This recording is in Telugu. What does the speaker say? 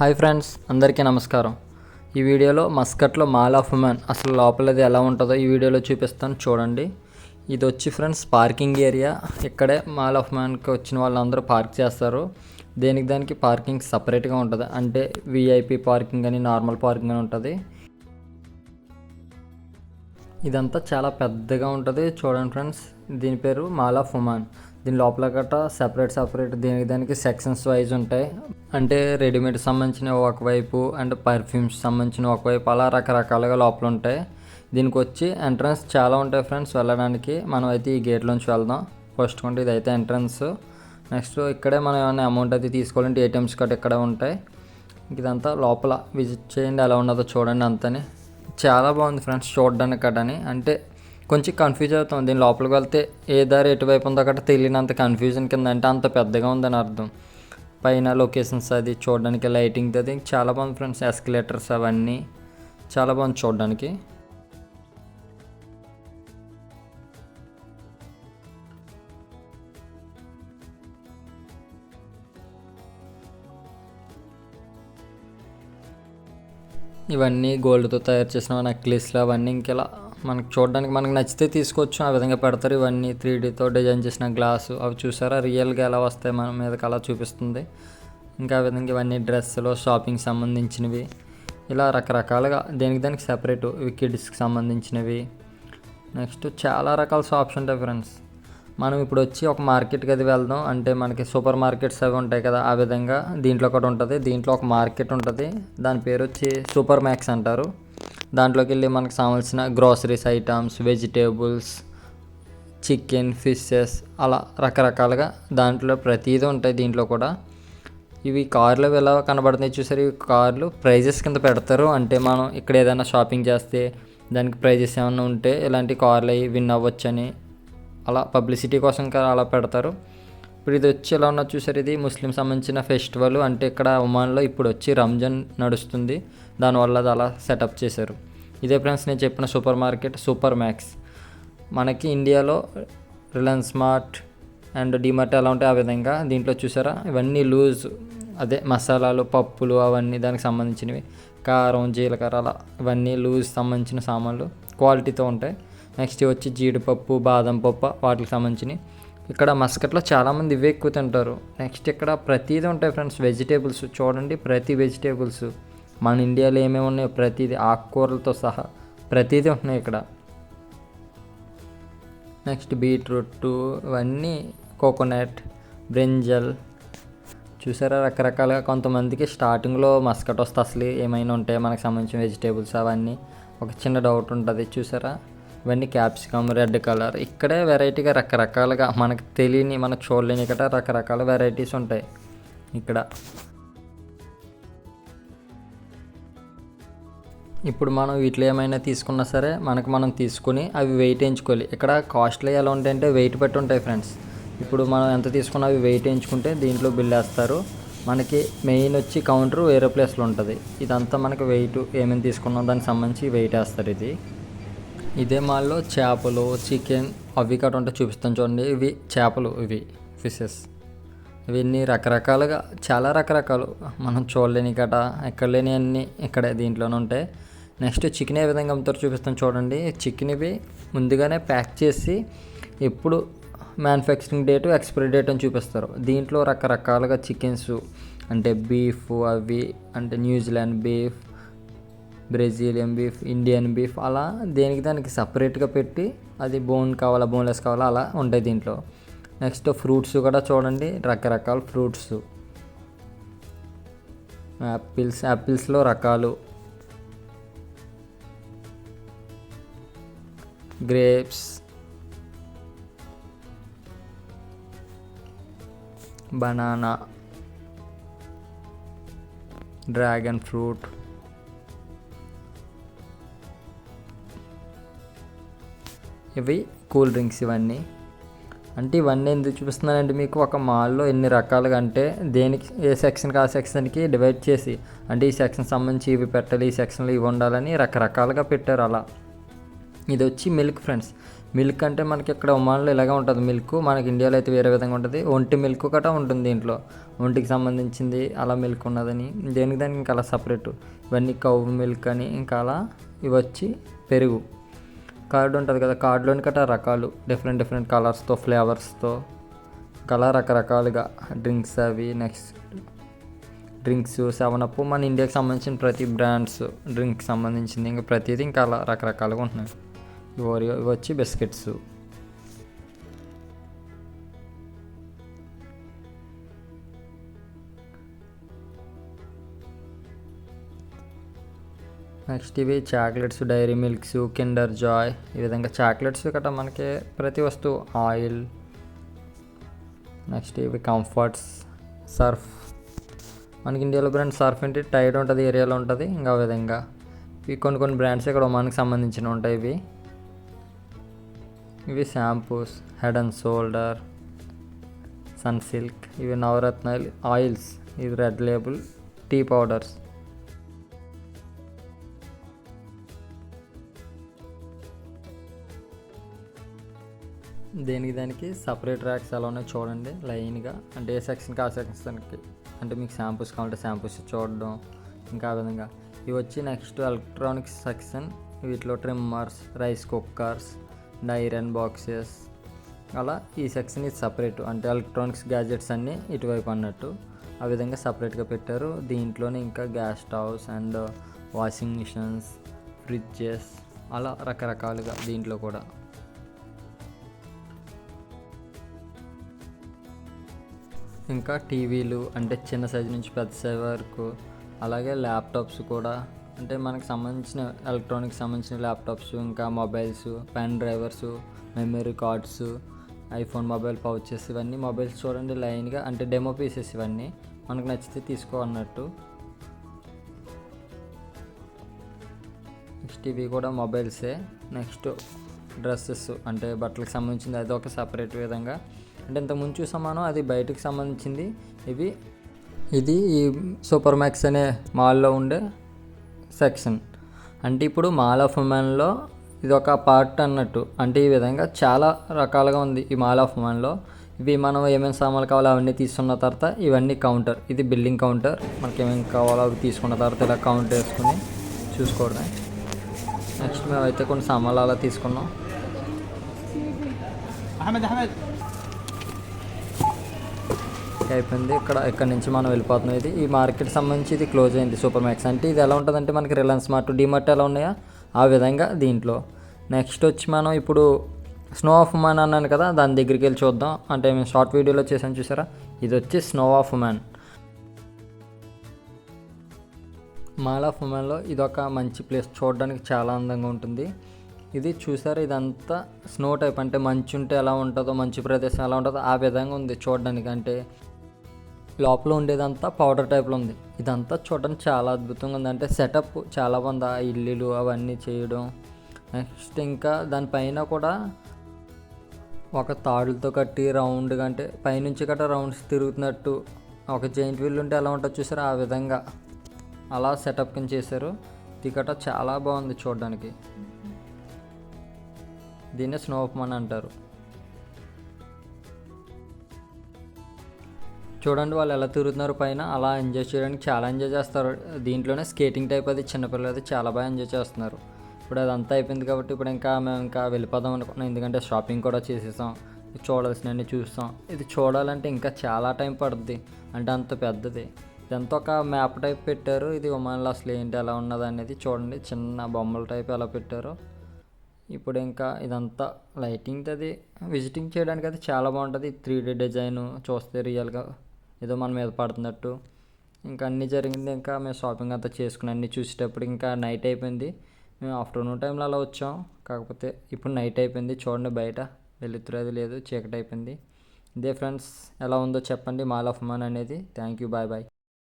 హాయ్ ఫ్రెండ్స్ అందరికీ నమస్కారం. ఈ వీడియోలో మస్కట్లో మాల్ ఆఫ్ మ్యాన్ అసలు లోపలది ఎలా ఉంటుందో ఈ వీడియోలో చూపిస్తాను చూడండి. ఇది వచ్చి ఫ్రెండ్స్ పార్కింగ్ ఏరియా. ఇక్కడే మాల్ ఆఫ్ మ్యాన్కి వచ్చిన వాళ్ళందరూ పార్క్ చేస్తారు. దేనికి దానికి పార్కింగ్ సపరేట్గా ఉంటుంది. అంటే విఐపి పార్కింగ్ అని నార్మల్ పార్కింగ్ అని ఉంటుంది. ఇదంతా చాలా పెద్దగా ఉంటుంది. చూడండి ఫ్రెండ్స్ దీని పేరు మాల్ ఆఫ్ ఉమాన్ దీని లోపల గట్ట సపరేట్ సపరేట్ దీనికి దానికి సెక్షన్స్ వైజ్ ఉంటాయి. అంటే రెడీమేడ్ సంబంధించిన ఒకవైపు అండ్ పర్ఫ్యూమ్స్ సంబంధించిన ఒకవైపు అలా రకరకాలుగా లోపల ఉంటాయి. దీనికి వచ్చి ఎంట్రన్స్ చాలా ఉంటాయి ఫ్రెండ్స్ వెళ్ళడానికి. మనం అయితే ఈ గేట్లోంచి వెళ్దాం. ఫస్ట్ కొంటే ఇది అయితే ఎంట్రన్స్ నెక్స్ట్ ఇక్కడే మనం ఏమైనా అమౌంట్ అయితే తీసుకోవాలంటే ఏటీఎమ్స్ కట్ ఇక్కడే ఉంటాయి. ఇదంతా లోపల విజిట్ చేయండి ఎలా ఉన్నదో చూడండి అంతని. చాలా బాగుంది ఫ్రెండ్స్ చూడడానికి కటని అంటే కొంచెం కన్ఫ్యూజ్ అవుతాం. దీని లోపలికి వెళ్తే ఏ దారి ఎటువైపు ఉందో అక్కడ తెలియనంత కన్ఫ్యూజన్ కింద అంటే అంత పెద్దగా ఉందని అర్థం. పైన లొకేషన్స్ అది చూడడానికి లైటింగ్ అది. చాలా బాగుంది ఫ్రెండ్స్ ఎస్కలేటర్స్ అవన్నీ. చాలా బాగుంది చూడడానికి. ఇవన్నీ గోల్డ్తో తయారు చేసిన నెక్లెస్లు అవన్నీ ఇంకెలా మనకు చూడడానికి మనకు నచ్చితే తీసుకోవచ్చు ఆ విధంగా పెడతారు. ఇవన్నీ త్రీ డీతో డిజైన్ చేసిన గ్లాసు. అవి చూసారా? రియల్గా ఎలా వస్తాయి మన మీదకి అలా చూపిస్తుంది. ఇంకా ఆ విధంగా ఇవన్నీ డ్రెస్సులు షాపింగ్ సంబంధించినవి. ఇలా రకరకాలుగా దేనికి దానికి సెపరేట్? కిడ్స్కి సంబంధించినవి. నెక్స్ట్ చాలా రకాల షాప్స్ ఉంటాయి ఫ్రెండ్స్. మనం ఇప్పుడు వచ్చి ఒక మార్కెట్కి అది వెళ్దాం. అంటే మనకి సూపర్ మార్కెట్స్ అవి ఉంటాయి కదా ఆ విధంగా దీంట్లో ఒకటి ఉంటుంది దీంట్లో ఒక మార్కెట్ ఉంటుంది. దాని పేరు వచ్చి సూపర్ మ్యాక్స్ అంటారు. దాంట్లోకి వెళ్ళి మనకు కావాల్సిన groceries items vegetables chicken fishes అలా రకరకాలుగా దాంట్లో ప్రతిదీ ఉంటాయి దీంట్లో కూడా. ఇవి కార్లు ఎలా కనబడుతున్నాయి చూసారు? ఇవి కార్లు ప్రైజెస్ కింద పెడతారు. అంటే మనం ఇక్కడ ఏదైనా షాపింగ్ చేస్తే దానికి ప్రైజెస్ ఏమైనా ఉంటే ఇలాంటి కార్లు అవి విన్ అవ్వచ్చని అలా పబ్లిసిటీ కోసం అలా పెడతారు. ఇప్పుడు ఇది వచ్చి ఎలా ఉన్నది చూసారు? ఇది ముస్లిం సంబంధించిన ఫెస్టివల్. అంటే ఇక్కడ ఒమాన్లో ఇప్పుడు వచ్చి రంజాన్ నడుస్తుంది. దానివల్ల అది అలా సెటప్ చేశారు. ఇదే ఫ్రెండ్స్ నేను చెప్పిన సూపర్ మార్కెట్ సూపర్ మ్యాక్స్. మనకి ఇండియాలో రిలయన్స్ స్మార్ట్ అండ్ డిమార్ట్ ఎలా ఉంటాయి ఆ విధంగా దీంట్లో చూసారా? ఇవన్నీ లూజ్ అదే మసాలాలు పప్పులు అవన్నీ దానికి సంబంధించినవి. కారం జీలకర్ర అలా ఇవన్నీ లూజ్ సంబంధించిన సామాన్లు క్వాలిటీతో ఉంటాయి. నెక్స్ట్ వచ్చి జీడిపప్పు బాదం పప్పు వాటికి సంబంధించినవి. ఇక్కడ మస్కట్లో చాలామంది ఇవే ఎక్కువ తింటారు. నెక్స్ట్ ఇక్కడ ప్రతిదీ ఉంటాయి ఫ్రెండ్స్. వెజిటేబుల్స్ చూడండి ప్రతి వెజిటేబుల్స్. మన ఇండియాలో ఏమేమి ఉన్నాయో ప్రతిదీ ఆకుకూరలతో సహా ప్రతిదీ ఉన్నాయి ఇక్కడ. నెక్స్ట్ బీట్రూట్ ఇవన్నీ కోకోనట్ బ్రింజల్. చూసారా రకరకాలుగా కొంతమందికి స్టార్టింగ్లో మస్కట్ వస్తే అసలు ఏమైనా ఉంటాయి మనకు సంబంధించిన వెజిటేబుల్స్ అవన్నీ ఒక చిన్న డౌట్ ఉంటుంది చూసారా? ఇవన్నీ క్యాప్సికమ్ రెడ్ కలర్. ఇక్కడే వెరైటీగా రకరకాలుగా మనకు తెలియని మనకు చూడలేని ఇక్కడ రకరకాల వెరైటీస్ ఉంటాయి. ఇక్కడ ఇప్పుడు మనం వీటిలో ఏమైనా తీసుకున్నా సరే మనకు మనం తీసుకుని అవి వెయిట్ వేయించుకోవాలి ఇక్కడ కాస్ట్లీ ఎలా ఉంటాయంటే వెయిట్ పెట్టి ఉంటాయి ఫ్రెండ్స్ ఇప్పుడు మనం ఎంత తీసుకున్నా అవి వెయిట్ వేయించుకుంటే దీంట్లో బిల్ వేస్తారు. మనకి మెయిన్ వచ్చి కౌంటర్ వేరే ప్లేస్లో ఉంటుంది. ఇదంతా మనకి వెయిట్ ఏమేమి తీసుకున్నాం దానికి సంబంధించి వెయిట్ వేస్తారు ఇది. ఇదే మాల్లో చేపలు చికెన్ అవి కట్ట ఉంటే చూపిస్తాను చూడండి. ఇవి చేపలు ఇవి ఫిషెస్ ఇవన్నీ రకరకాలుగా చాలా రకరకాలు మనం చూడలేని కట ఎక్కడ లేని అన్నీ ఇక్కడే దీంట్లోనే ఉంటాయి. నెక్స్ట్ చికెన్ ఏ విధంగా అమ్ముతారో చూపిస్తాను చూడండి. చికెన్ ఇవి ముందుగానే ప్యాక్ చేసి ఎప్పుడు మ్యానుఫ్యాక్చరింగ్ డేట్ ఎక్స్పైరీ డేట్ అని చూపిస్తారు. దీంట్లో రకరకాలుగా చికెన్స్ అంటే బీఫ్ అవి అంటే New Zealand beef Brazilian beef Indian beef అలా దేనికి దానికి సపరేట్గా పెట్టి అది బోన్ కావాలా బోన్లెస్ కావాలా అలా ఉంటాయి దీంట్లో. నెక్స్ట్ ఫ్రూట్స్ కూడా చూడండి రకరకాల ఫ్రూట్స్. యాపిల్స్ యాపిల్స్లో రకాలు. గ్రేప్స్ బనానా డ్రాగన్ ఫ్రూట్ ఇవి కూల్ డ్రింక్స్ ఇవన్నీ. అంటే ఇవన్నీ ఎందుకు చూపిస్తున్నానంటే మీకు ఒక మాల్లో ఎన్ని రకాలుగా అంటే దేనికి ఏ సెక్షన్కి ఆ సెక్షన్కి డివైడ్ చేసి అంటే ఈ సెక్షన్ సంబంధించి ఇవి పెట్టాలి ఈ సెక్షన్లో ఇవి ఉండాలని రకరకాలుగా పెట్టారు అలా. ఇది వచ్చి మిల్క్ ఫ్రెండ్స్ మిల్క్ అంటే మనకి ఇక్కడ ఒమాన్లో ఇలాగే ఉంటుంది. మిల్క్ మనకి ఇండియాలో అయితే వేరే విధంగా ఉంటుంది. ఒంటి మిల్క్ కట ఉంటుంది దీంట్లో. ఒంటికి సంబంధించింది అలా మిల్క్ ఉన్నదని. దేనికి దానికి ఇంకా అలా సపరేట్ ఇవన్నీ కవ్ మిల్క్ అని ఇంకా అలా ఇవి వచ్చి పెరుగు. కార్డు ఉంటుంది కదా కార్డులోని కట రకాలు. డిఫరెంట్ డిఫరెంట్ కలర్స్తో ఫ్లేవర్స్తో కలా రకరకాలుగా డ్రింక్స్ అవి నెక్స్ట్ డ్రింక్స్ సెవెన్ అప్ మన ఇండియాకి సంబంధించిన ప్రతి బ్రాండ్స్ డ్రింక్ సంబంధించింది. ఇంకా ప్రతిదీ ఇంకా అలా రకరకాలుగా ఉంటున్నాయి. ఓరియో ఇవి వచ్చి బిస్కెట్స్. నెక్స్ట్ ఇవి chocolates Dairy Milks Kinder Joy. ఈ విధంగా చాక్లెట్స్ గట్రా మనకి ప్రతి వస్తువు ఆయిల్. నెక్స్ట్ ఇవి కంఫర్ట్స్ సర్ఫ్. మనకి ఇండియాలో బ్రాండ్ సర్ఫ్ ఏంటి? టైడ్ ఉంటుంది ఏరియాలో ఉంటుంది ఇంకా విధంగా. ఇవి కొన్ని కొన్ని బ్రాండ్స్ ఇక్కడ మనకి సంబంధించిన ఉంటాయి ఇవి. ఇవి shampoos Head and Shoulder Sunsilk ఇవి నవరత్న ఆయిల్స్ ఇవి రెడ్ లేబుల్ టీ పౌడర్స్ దేనికి దానికి సపరేట్ ర్యాక్స్ ఎలా ఉన్నాయో చూడండి లైన్గా అంటే ఏ సెక్షన్కి ఆ సెక్షన్కి అంటే మీకు షాంపూస్ కావాలంటే షాంపూస్ చూడడం ఇంకా ఆ విధంగా. ఇవి వచ్చి నెక్స్ట్ ఎలక్ట్రానిక్స్ సెక్షన్ వీటిలో trimmers rice cookers iron boxes. అలా ఈ సెక్షన్ ఇది సపరేట్. అంటే ఎలక్ట్రానిక్స్ గ్యాజెట్స్ అన్నీ ఇటువైపు అన్నట్టు. ఆ విధంగా సపరేట్గా పెట్టారు. దీంట్లోనే ఇంకా gas stoves and washing machines fridges అలా రకరకాలుగా దీంట్లో కూడా. ఇంకా టీవీలు అంటే చిన్న సైజు నుంచి పెద్ద సైజు వరకు. అలాగే ల్యాప్టాప్స్ కూడా. అంటే మనకు సంబంధించిన ఎలక్ట్రానిక్ సంబంధించిన ల్యాప్టాప్స్ ఇంకా mobiles pen drivers memory cards iPhone mobile pouches ఇవన్నీ మొబైల్స్ చూడండి లైన్గా అంటే డెమో పీసెస్ ఇవన్నీ మనకు నచ్చితే తీసుకో అన్నట్టు. నెక్స్ట్ ఇవి కూడా మొబైల్సే. నెక్స్ట్ డ్రెస్సెస్ అంటే బట్టలకు సంబంధించింది అది ఒక సపరేట్ విధంగా. అంటే ఇంతకుముందు చూసాం మనం అది బయటకు సంబంధించింది. ఇవి ఇది ఈ సూపర్ మ్యాక్స్ అనే మాల్లో ఉండే సెక్షన్. అంటే ఇప్పుడు మాల్ ఆఫ్ ఉమెన్లో ఇది ఒక పార్ట్ అన్నట్టు. అంటే ఈ విధంగా చాలా రకాలుగా ఉంది ఈ మాల్ ఆఫ్ ఉమెన్లో. ఇవి మనం ఏమేమి సామాన్లు కావాలో అవన్నీ తీసుకున్న తర్వాత ఇవన్నీ కౌంటర్. ఇది బిల్డింగ్ కౌంటర్. మనకి ఏమేమి కావాలో అవి తీసుకున్న తర్వాత ఇలా కౌంటర్ వేసుకుని చూసుకోవడమే. నెక్స్ట్ మేమైతే కొన్ని సామాన్లు అలా తీసుకున్నాం. మార్కెట్ అయిపోయింది. ఇక్కడ ఇక్కడ నుంచి మనం వెళ్ళిపోతున్నాం. ఇది ఈ మార్కెట్ సంబంధించి ఇది క్లోజ్ అయింది సూపర్ మ్యాక్స్. అంటే ఇది ఎలా ఉంటుందంటే మనకి రిలయన్స్ మార్ట్ డిమార్ట్ ఎలా ఉన్నాయా? ఆ విధంగా దీంట్లో. నెక్స్ట్ వచ్చి మనం ఇప్పుడు స్నో ఆఫ్ మ్యాన్ అన్నాను కదా దాని దగ్గరికి వెళ్ళి చూద్దాం. అంటే మేము షార్ట్ వీడియోలో చేసాను చూసారా? ఇది వచ్చి snow of man. Mall of మ్యాన్లో ఇది ఒక మంచి ప్లేస్. చూడడానికి చాలా అందంగా ఉంటుంది. ఇది చూసారు? ఇదంతా స్నో టైప్. అంటే మంచు ఉంటే ఎలా ఉంటుందో మంచు ప్రదేశం ఎలా ఉంటుందో ఆ విధంగా ఉంది చూడడానికి. అంటే లోపల ఉండేదంతా పౌడర్ టైప్లో ఉంది. ఇదంతా చూడడానికి చాలా అద్భుతంగా ఉంది. అంటే సెటప్ చాలా బాగుంది ఆ ఇల్లులు అవన్నీ చేయడం నెక్స్ట్ ఇంకా దానిపైన కూడా ఒక తాడులతో కట్టి రౌండ్గా అంటే పైనుంచి గట్రా రౌండ్స్ తిరుగుతున్నట్టు ఒక జైంట్ వీల్ ఉంటే ఎలా ఉంటుందో చూసారు? ఆ విధంగా అలా సెటప్ కింద చేశారు. ఇది గట్రా చాలా బాగుంది చూడడానికి. దీన్నే స్నోఫ్మన్ అంటారు. చూడండి వాళ్ళు ఎలా తిరుగుతున్నారు పైన. అలా ఎంజాయ్ చేయడానికి చాలా ఎంజాయ్ చేస్తారు. దీంట్లోనే స్కేటింగ్ టైప్ అది చిన్నపిల్లలు అది చాలా బాగా ఎంజాయ్ చేస్తున్నారు. ఇప్పుడు అదంతా అయిపోయింది కాబట్టి ఇప్పుడు ఇంకా మేము ఇంకా వెళ్ళిపోదాం అనుకున్నాం ఎందుకంటే షాపింగ్ కూడా చేసేసాం. చూడాల్సినవన్నీ చూస్తాం. ఇది చూడాలంటే ఇంకా చాలా టైం పడుద్ది. అంటే అంత పెద్దది. ఇదంతా ఒక మ్యాప్ టైప్ పెట్టారు. ఇది ఒమాన్లో అసలు ఏంటి ఎలా ఉన్నది అనేది చూడండి. చిన్న బొమ్మల టైప్ ఎలా పెట్టారో. ఇప్పుడు ఇంకా ఇదంతా లైటింగ్ అది. విజిటింగ్ చేయడానికి అయితే చాలా బాగుంటుంది. త్రీ డీ డిజైన్ చూస్తే రియల్గా ఏదో మన మీద పడుతున్నట్టు. ఇంకా అన్నీ జరిగింది. ఇంకా మేము షాపింగ్ అంతా చేసుకుని అన్నీ చూసేటప్పుడు ఇంకా నైట్ అయిపోయింది. మేము ఆఫ్టర్నూన్ టైంలో అలా వచ్చాం. కాకపోతే ఇప్పుడు నైట్ అయిపోయింది. చూడండి బయట. వెలుతురు అది లేదు. చీకటి అయిపోయింది. ఇదే ఫ్రెండ్స్ ఎలా ఉందో చెప్పండి. మాల్ ఆఫ్ మన్ అనేది. Thank you. Bye bye.